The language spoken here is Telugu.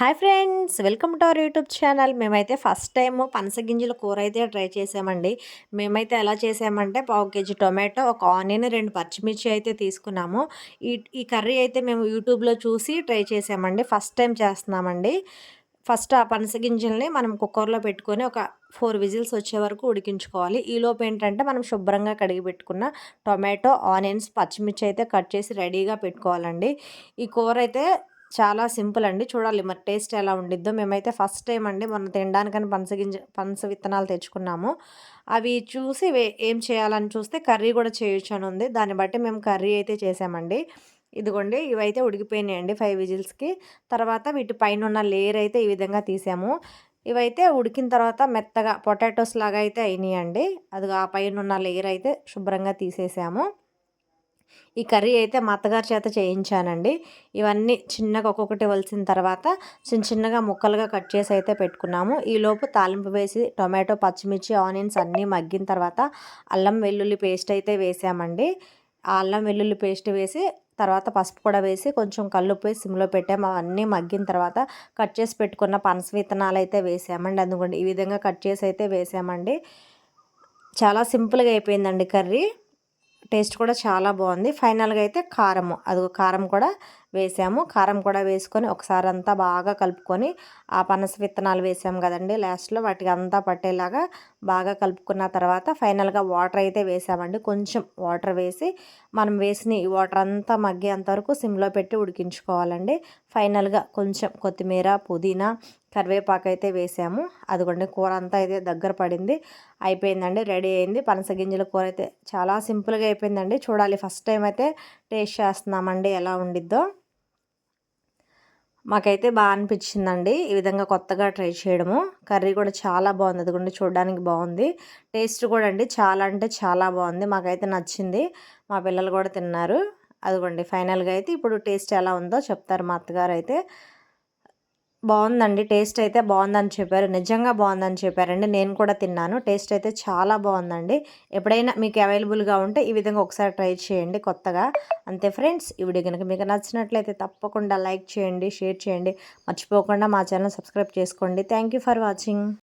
Hi friends welcome to our YouTube channel. మేమైతే ఫస్ట్ టైం పనసగింజల కూర అయితే ట్రై చేసామండి. మేమైతే ఎలా చేసామంటే పావు కేజీ టొమాటో ఒక ఆనియన్ రెండు పచ్చిమిర్చి అయితే తీసుకున్నాము. ఈ ఈ కర్రీ అయితే మేము యూట్యూబ్లో చూసి ట్రై చేసామండి. ఫస్ట్ టైం చేస్తున్నామండి. ఫస్ట్ ఆ పనసగింజల్ని మనం కుక్కర్లో పెట్టుకొని ఒక ఫోర్ విజిల్స్ వచ్చే వరకు ఉడికించుకోవాలి. ఈలోపు ఏంటంటే మనం శుభ్రంగా కడిగి పెట్టుకున్న టొమాటో ఆనియన్స్ పచ్చిమిర్చి అయితే కట్ చేసి రెడీగా పెట్టుకోవాలండి. ఈ కూర అయితే చాలా సింపుల్ అండి. చూడాలి మరి టేస్ట్ ఎలా ఉండిద్దో. మేమైతే ఫస్ట్ టైం అండి మొన్న తినడానికని పనసగింజ పనస విత్తనాలు తెచ్చుకున్నాము. అవి చూసి ఏం చేయాలని చూస్తే కర్రీ కూడా చేయొచ్చు అని ఉంది. దాన్ని బట్టి మేము కర్రీ అయితే చేసామండి. ఇదిగోండి ఇవైతే ఉడికిపోయినాయండి ఫైవ్ విజిల్స్కి. తర్వాత వీటి పైన ఉన్న లేయర్ అయితే ఈ విధంగా తీసాము. ఇవైతే ఉడికిన తర్వాత మెత్తగా పొటాటోస్ లాగా అయితే అయినాయండి. అది ఆ పైన ఉన్న లేయర్ అయితే శుభ్రంగా తీసేసాము. ఈ కర్రీ అయితే మా అత్తగారి చేత చేయించానండి. ఇవన్నీ చిన్నగా ఒక్కొక్కటి వలిసిన తర్వాత చిన్న చిన్నగా ముక్కలుగా కట్ చేసి అయితే పెట్టుకున్నాము. ఈలోపు తాలింపు వేసి టొమాటో పచ్చిమిర్చి ఆనియన్స్ అన్నీ మగ్గిన తర్వాత అల్లం వెల్లుల్లి పేస్ట్ అయితే వేసామండి. ఆ అల్లం వెల్లుల్లి పేస్ట్ వేసి తర్వాత పసుపు కూడా వేసి కొంచెం కల్లుపోయి సిమ్లో పెట్టాము. అవన్నీ మగ్గిన తర్వాత కట్ చేసి పెట్టుకున్న పనస విత్తనాలు అయితే వేసామండి. అందుకోండి ఈ విధంగా కట్ చేసి అయితే వేసామండి. చాలా సింపుల్గా అయిపోయిందండి కర్రీ. టేస్ట్ కూడా చాలా బాగుంది. ఫైనల్గా అయితే కారము. అది కారం కూడా వేసాము. కారం కూడా వేసుకొని ఒకసారి అంతా బాగా కలుపుకొని ఆ పనస విత్తనాలు వేసాము కదండి లాస్ట్లో వాటికి అంతా పట్టేలాగా బాగా కలుపుకున్న తర్వాత ఫైనల్గా వాటర్ అయితే వేసామండి. కొంచెం వాటర్ వేసి మనం వేసిన ఈ వాటర్ అంతా మగ్గేంత వరకు సిమ్లో పెట్టి ఉడికించుకోవాలండి. ఫైనల్గా కొంచెం కొత్తిమీర పుదీనా కరివేపాకు అయితే వేసాము. అదిగోండి కూర అంతా అయితే దగ్గర పడింది. అయిపోయిందండి. రెడీ అయింది. పనస గింజల కూర అయితే చాలా సింపుల్గా అయిపోయిందండి. చూడాలి. ఫస్ట్ టైం అయితే టేస్ట్ చేస్తున్నామండి ఎలా ఉండిద్దో. మాకైతే బాగా అనిపించిందండి ఈ విధంగా కొత్తగా ట్రై చేయడము. కర్రీ కూడా చాలా బాగుంది అది కూడా చూడడానికి బాగుంది. టేస్ట్ కూడా అండి చాలా అంటే చాలా బాగుంది మాకైతే నచ్చింది. మా పిల్లలు కూడా తిన్నారు. అదిగోండి ఫైనల్గా అయితే ఇప్పుడు టేస్ట్ ఎలా ఉందో చెప్తారు మా అత్తగారు అయితే. బాగుందండి. టేస్ట్ అయితే బాగుందని చెప్పారు. నిజంగా బాగుందని చెప్పారండి. నేను కూడా తిన్నాను. టేస్ట్ అయితే చాలా బాగుందండి. ఎప్పుడైనా మీకు అవైలబుల్గా ఉంటే ఈ విధంగా ఒకసారి ట్రై చేయండి కొత్తగా. అంతే ఫ్రెండ్స్ ఈ వీడియో కనుక మీకు నచ్చినట్లయితే తప్పకుండా లైక్ చేయండి షేర్ చేయండి. మర్చిపోకుండా మా ఛానల్ సబ్స్క్రైబ్ చేసుకోండి. Thank for watching.